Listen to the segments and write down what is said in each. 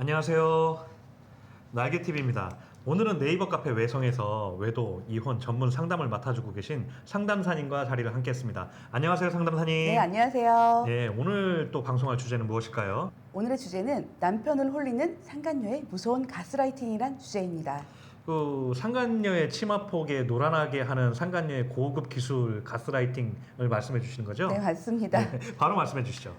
안녕하세요. 날개TV입니다. 오늘은 네이버 카페 외성에서 외도 이혼 전문 상담을 맡아주고 계신 상담사님과 자리를 함께 했습니다. 안녕하세요, 상담사님. 네, 안녕하세요. 예, 오늘 또 방송할 주제는 무엇일까요? 오늘의 주제는 남편을 홀리는 상간녀의 무서운 가스라이팅이란 주제입니다. 그 상간녀의 치마폭에 노란하게 하는 상간녀의 고급 기술 가스라이팅을 말씀해 주시는 거죠? 네, 맞습니다. 네, 바로 말씀해 주시죠.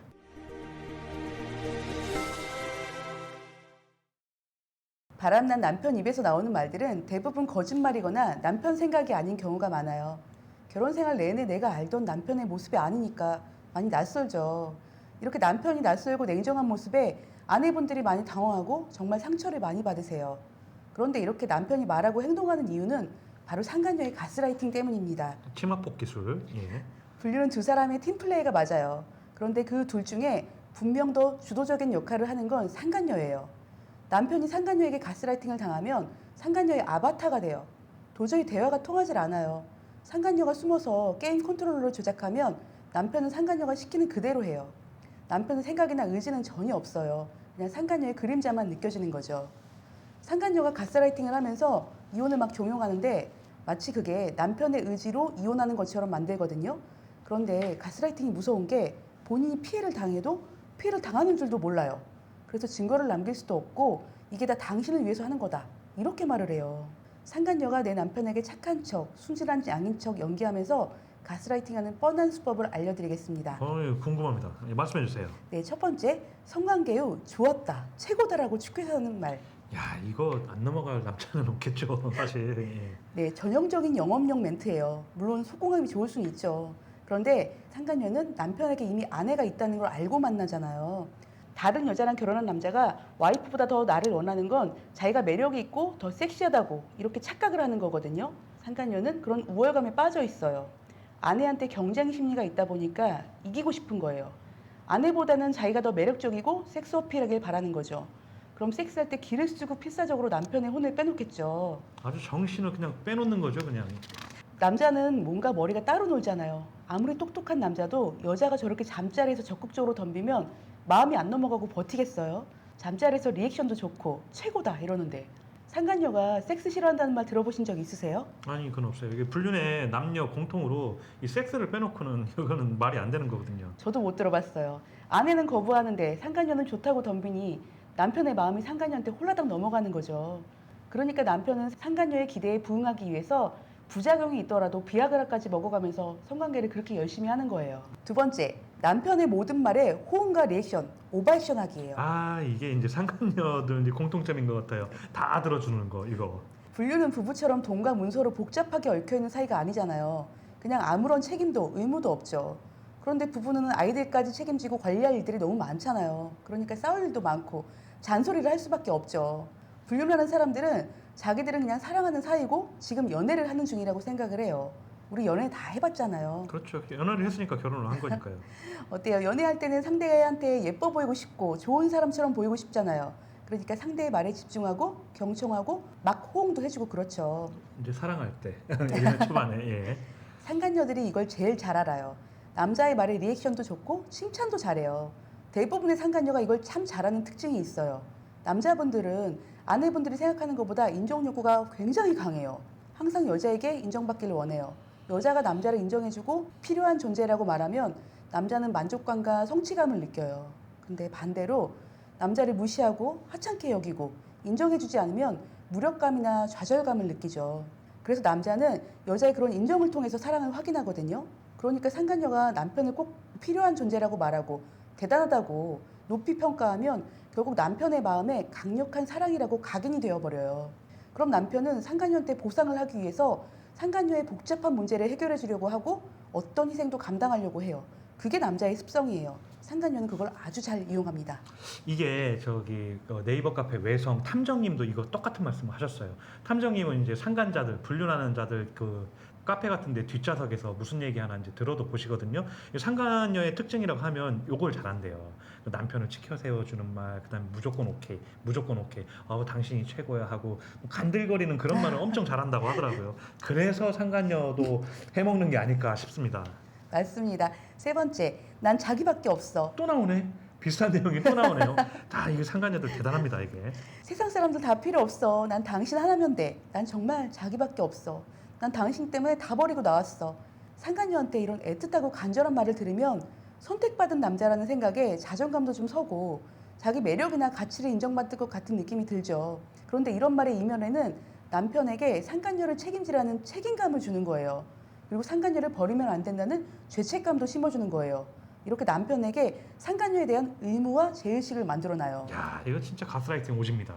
바람난 남편 입에서 나오는 말들은 대부분 거짓말이거나 남편 생각이 아닌 경우가 많아요. 결혼 생활 내내 내가 알던 남편의 모습이 아니니까 많이 낯설죠. 이렇게 남편이 낯설고 냉정한 모습에 아내분들이 많이 당황하고 정말 상처를 많이 받으세요. 그런데 이렇게 남편이 말하고 행동하는 이유는 바로 상간녀의 가스라이팅 때문입니다. 치마폭 기술. 예. 분류는 두 사람의 팀플레이가 맞아요. 그런데 그 둘 중에 분명 더 주도적인 역할을 하는 건 상간녀예요. 남편이 상간녀에게 가스라이팅을 당하면 상간녀의 아바타가 돼요. 도저히 대화가 통하질 않아요. 상간녀가 숨어서 게임 컨트롤러를 조작하면 남편은 상간녀가 시키는 그대로 해요. 남편의 생각이나 의지는 전혀 없어요. 그냥 상간녀의 그림자만 느껴지는 거죠. 상간녀가 가스라이팅을 하면서 이혼을 막 종용하는데 마치 그게 남편의 의지로 이혼하는 것처럼 만들거든요. 그런데 가스라이팅이 무서운 게 본인이 피해를 당해도 피해를 당하는 줄도 몰라요. 그래서 증거를 남길 수도 없고 이게 다 당신을 위해서 하는 거다. 이렇게 말을 해요. 상간녀가 내 남편에게 착한 척, 순진한 양인 척 연기하면서 가스라이팅하는 뻔한 수법을 알려드리겠습니다. 어, 예, 궁금합니다. 예, 말씀해 주세요. 네, 첫 번째 성관계 후 좋았다, 최고다라고 축해서 하는 말. 야, 이거 안 넘어갈 남자는 없겠죠, 사실. 예. 네, 전형적인 영업용 멘트예요. 물론 속공합이 좋을 수는 있죠. 그런데 상간녀는 남편에게 이미 아내가 있다는 걸 알고 만나잖아요. 다른 여자랑 결혼한 남자가 와이프보다 더 나를 원하는 건 자기가 매력이 있고 더 섹시하다고 이렇게 착각을 하는 거거든요. 상간녀는 그런 우월감에 빠져 있어요. 아내한테 경쟁 심리가 있다 보니까 이기고 싶은 거예요. 아내보다는 자기가 더 매력적이고 섹스 어필하길 바라는 거죠. 그럼 섹스할 때 기를 쓰고 필사적으로 남편의 혼을 빼놓겠죠. 아주 정신을 그냥 빼놓는 거죠, 그냥. 남자는 뭔가 머리가 따로 놀잖아요. 아무리 똑똑한 남자도 여자가 저렇게 잠자리에서 적극적으로 덤비면 마음이 안 넘어가고 버티겠어요. 잠자리에서 리액션도 좋고 최고다 이러는데 상간녀가 섹스 싫어한다는 말 들어보신 적 있으세요? 아니, 그건 없어요. 이게 불륜의 남녀 공통으로 이 섹스를 빼놓고는 이거는 말이 안 되는 거거든요. 저도 못 들어봤어요. 아내는 거부하는데 상간녀는 좋다고 덤비니 남편의 마음이 상간녀한테 홀라당 넘어가는 거죠. 그러니까 남편은 상간녀의 기대에 부응하기 위해서 부작용이 있더라도 비아그라까지 먹어가면서 성관계를 그렇게 열심히 하는 거예요. 두 번째, 남편의 모든 말에 호응과 리액션, 오바이션하기예요. 아, 이게 이제 상간녀들 이제 공통점인 것 같아요. 다 들어주는 거, 이거. 분류는 부부처럼 돈과 문서로 복잡하게 얽혀 있는 사이가 아니잖아요. 그냥 아무런 책임도 의무도 없죠. 그런데 부부는 아이들까지 책임지고 관리할 일들이 너무 많잖아요. 그러니까 싸울 일도 많고 잔소리를 할 수밖에 없죠. 불륜하는 사람들은 자기들은 그냥 사랑하는 사이고 지금 연애를 하는 중이라고 생각을 해요. 우리 연애 다 해봤잖아요. 그렇죠. 연애를 했으니까 결혼을 한 거니까요. 어때요? 연애할 때는 상대한테 예뻐 보이고 싶고 좋은 사람처럼 보이고 싶잖아요. 그러니까 상대의 말에 집중하고 경청하고 막 호응도 해주고 그렇죠. 이제 사랑할 때, 예전 초반에, 예. 상간녀들이 이걸 제일 잘 알아요. 남자의 말에 리액션도 좋고 칭찬도 잘해요. 대부분의 상간녀가 이걸 참 잘하는 특징이 있어요. 남자분들은 아내분들이 생각하는 것보다 인정 욕구가 굉장히 강해요. 항상 여자에게 인정받기를 원해요. 여자가 남자를 인정해주고 필요한 존재라고 말하면 남자는 만족감과 성취감을 느껴요. 근데 반대로 남자를 무시하고 하찮게 여기고 인정해주지 않으면 무력감이나 좌절감을 느끼죠. 그래서 남자는 여자의 그런 인정을 통해서 사랑을 확인하거든요. 그러니까 상간녀가 남편을 꼭 필요한 존재라고 말하고 대단하다고 높이 평가하면 결국 남편의 마음에 강력한 사랑이라고 각인이 되어버려요. 그럼 남편은 상간녀한테 보상을 하기 위해서 상간녀의 복잡한 문제를 해결해 주려고 하고 어떤 희생도 감당하려고 해요. 그게 남자의 습성이에요. 상간녀는 그걸 아주 잘 이용합니다. 이게 저기 어, 네이버 카페 외성 탐정님도 이거 똑같은 말씀을 하셨어요. 탐정님은 이제 상간자들 불륜하는 자들 그 카페 같은데 뒷좌석에서 무슨 얘기 하나 이제 들어도 보시거든요. 이 상간녀의 특징이라고 하면 요걸 잘한대요. 남편을 지켜 세워주는 말, 그다음 에 무조건 오케이, 무조건 오케이. 어 당신이 최고야 하고 간들거리는 그런 말을 엄청 잘한다고 하더라고요. 그래서 상간녀도 해먹는 게 아닐까 싶습니다. 맞습니다. 세 번째, 난 자기밖에 없어. 또 나오네. 비슷한 내용이 또 나오네요. 다 이게 상간녀들 대단합니다 이게. 세상 사람들 다 필요 없어. 난 당신 하나면 돼. 난 정말 자기밖에 없어. 난 당신 때문에 다 버리고 나왔어. 상간녀한테 이런 애틋하고 간절한 말을 들으면 선택받은 남자라는 생각에 자존감도 좀 서고 자기 매력이나 가치를 인정받을 것 같은 느낌이 들죠. 그런데 이런 말의 이면에는 남편에게 상간녀를 책임지라는 책임감을 주는 거예요. 그리고 상간녀를 버리면 안 된다는 죄책감도 심어주는 거예요. 이렇게 남편에게 상간녀에 대한 의무와 제의식을 만들어놔요. 야 이거 진짜 가스라이팅 오집니다.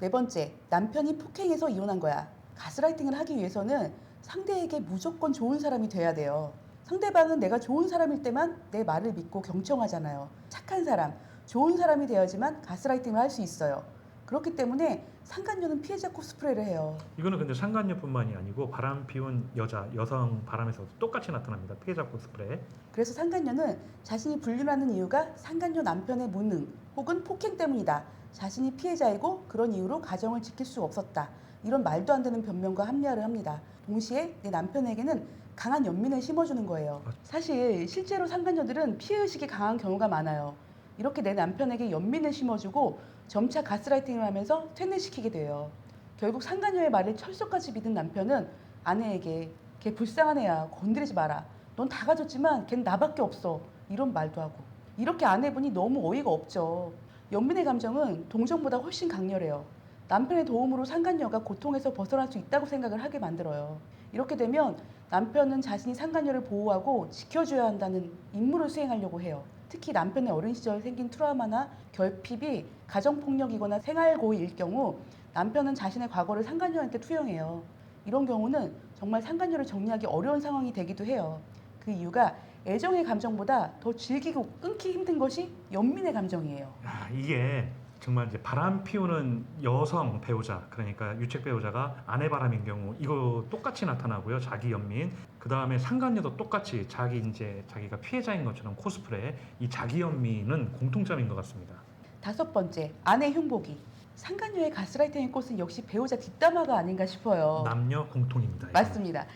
네 번째, 남편이 폭행해서 이혼한 거야. 가스라이팅을 하기 위해서는 상대에게 무조건 좋은 사람이 돼야 돼요. 상대방은 내가 좋은 사람일 때만 내 말을 믿고 경청하잖아요. 착한 사람, 좋은 사람이 되어야지만 가스라이팅을 할 수 있어요. 그렇기 때문에 상간녀는 피해자 코스프레를 해요. 이거는 근데 상간녀뿐만이 아니고 바람 피운 여자 여성 바람에서도 똑같이 나타납니다. 피해자 코스프레. 그래서 상간녀는 자신이 불륜하는 이유가 상간녀 남편의 무능 혹은 폭행 때문이다. 자신이 피해자이고 그런 이유로 가정을 지킬 수 없었다. 이런 말도 안 되는 변명과 합리화를 합니다. 동시에 내 남편에게는 강한 연민을 심어주는 거예요. 사실 실제로 상간녀들은 피해 의식이 강한 경우가 많아요. 이렇게 내 남편에게 연민을 심어주고 점차 가스라이팅을 하면서 퇴뇌시키게 돼요. 결국 상간녀의 말을 철석같이 믿은 남편은 아내에게 걔 불쌍한 애야 건드리지 마라. 넌 다 가졌지만 걘 나밖에 없어. 이런 말도 하고. 이렇게 아내분이 너무 어이가 없죠. 연민의 감정은 동정보다 훨씬 강렬해요. 남편의 도움으로 상간녀가 고통에서 벗어날 수 있다고 생각을 하게 만들어요. 이렇게 되면 남편은 자신이 상간녀를 보호하고 지켜줘야 한다는 임무를 수행하려고 해요. 특히 남편의 어린 시절 생긴 트라우마나 결핍이 가정폭력이거나 생활고의일 경우 남편은 자신의 과거를 상간녀한테 투영해요. 이런 경우는 정말 상간녀를 정리하기 어려운 상황이 되기도 해요. 그 이유가 애정의 감정보다 더 질기고 끊기 힘든 것이 연민의 감정이에요. 야 이게 정말 이제 바람 피우는 여성 배우자 그러니까 유책 배우자가 아내 바람인 경우 이거 똑같이 나타나고요 자기 연민 그 다음에 상간녀도 똑같이 자기 이제 자기가 피해자인 것처럼 코스프레 이 자기 연민은 공통점인 것 같습니다. 다섯 번째, 아내 흉보기. 상간녀의 가스라이팅의 꽃은 역시 배우자 뒷담화가 아닌가 싶어요. 남녀 공통입니다. 이거는. 맞습니다.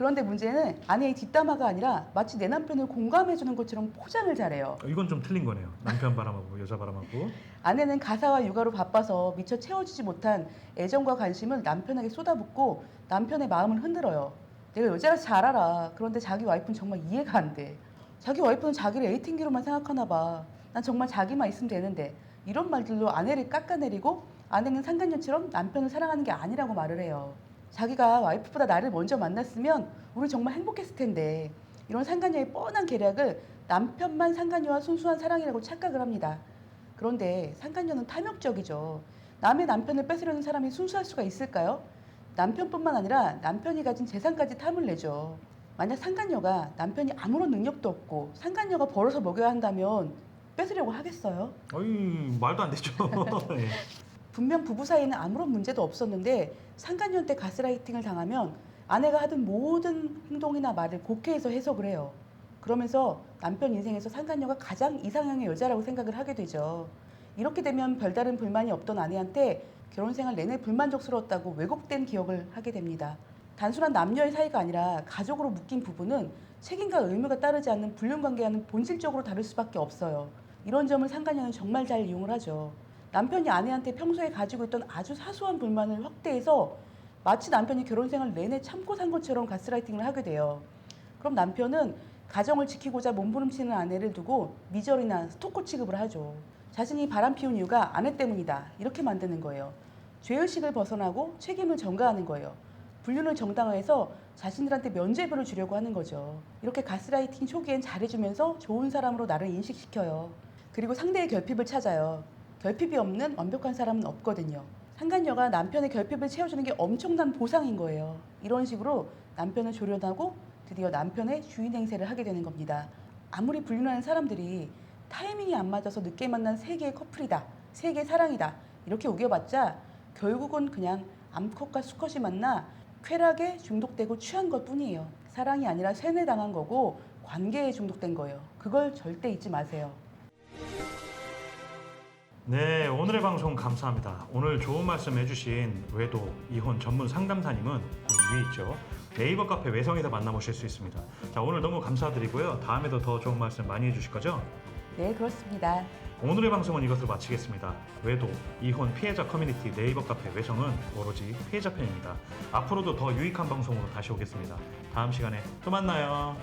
그런데 문제는 아내의 뒷담화가 아니라 마치 내 남편을 공감해주는 것처럼 포장을 잘해요. 어, 이건 좀 틀린 거네요. 남편 바람하고 여자 바람하고 아내는 가사와 육아로 바빠서 미처 채워지지 못한 애정과 관심을 남편에게 쏟아붓고 남편의 마음을 흔들어요. 내가 여자라서 잘 알아. 그런데 자기 와이프는 정말 이해가 안 돼. 자기 와이프는 자기를 에이팅기로만 생각하나 봐. 난 정말 자기만 있으면 되는데. 이런 말들로 아내를 깎아내리고 아내는 상간녀처럼 남편을 사랑하는 게 아니라고 말을 해요. 자기가 와이프보다 나를 먼저 만났으면 우리 정말 행복했을 텐데. 이런 상간녀의 뻔한 계략을 남편만 상간녀와 순수한 사랑이라고 착각을 합니다. 그런데 상간녀는 탐욕적이죠. 남의 남편을 뺏으려는 사람이 순수할 수가 있을까요? 남편뿐만 아니라 남편이 가진 재산까지 탐을 내죠. 만약 상간녀가 남편이 아무런 능력도 없고 상간녀가 벌어서 먹여야 한다면 뺏으려고 하겠어요? 어이 말도 안 되죠. 예. 분명 부부 사이에는 아무런 문제도 없었는데 상간녀한테 가스라이팅을 당하면 아내가 하던 모든 행동이나 말을 곡해해서 해석을 해요. 그러면서 남편 인생에서 상간녀가 가장 이상형의 여자라고 생각을 하게 되죠. 이렇게 되면 별다른 불만이 없던 아내한테 결혼 생활 내내 불만족스러웠다고 왜곡된 기억을 하게 됩니다. 단순한 남녀의 사이가 아니라 가족으로 묶인 부부는 책임과 의무가 따르지 않는 불륜 관계와는 본질적으로 다를 수밖에 없어요. 이런 점을 상간녀는 정말 잘 이용을 하죠. 남편이 아내한테 평소에 가지고 있던 아주 사소한 불만을 확대해서 마치 남편이 결혼 생활 내내 참고 산 것처럼 가스라이팅을 하게 돼요. 그럼 남편은 가정을 지키고자 몸부림치는 아내를 두고 미절이나 스토커 취급을 하죠. 자신이 바람 피운 이유가 아내 때문이다. 이렇게 만드는 거예요. 죄의식을 벗어나고 책임을 전가하는 거예요. 불륜을 정당화해서 자신들한테 면죄부를 주려고 하는 거죠. 이렇게 가스라이팅 초기엔 잘해주면서 좋은 사람으로 나를 인식시켜요. 그리고 상대의 결핍을 찾아요. 결핍이 없는 완벽한 사람은 없거든요. 상간녀가 남편의 결핍을 채워주는 게 엄청난 보상인 거예요. 이런 식으로 남편을 조련하고 드디어 남편의 주인 행세를 하게 되는 겁니다. 아무리 불륜하는 사람들이 타이밍이 안 맞아서 늦게 만난 세계의 커플이다, 세계의 사랑이다 이렇게 우겨봤자 결국은 그냥 암컷과 수컷이 만나 쾌락에 중독되고 취한 것 뿐이에요. 사랑이 아니라 세뇌당한 거고 관계에 중독된 거예요. 그걸 절대 잊지 마세요. 네, 오늘의 방송 감사합니다. 오늘 좋은 말씀 해주신 외도 이혼 전문 상담사님은 위에 있죠. 네이버 카페 외성에서 만나보실 수 있습니다. 자, 오늘 너무 감사드리고요. 다음에도 더 좋은 말씀 많이 해주실 거죠? 네, 그렇습니다. 오늘의 방송은 이것으로 마치겠습니다. 외도, 이혼, 피해자 커뮤니티 네이버 카페 외성은 오로지 피해자 편입니다. 앞으로도 더 유익한 방송으로 다시 오겠습니다. 다음 시간에 또 만나요.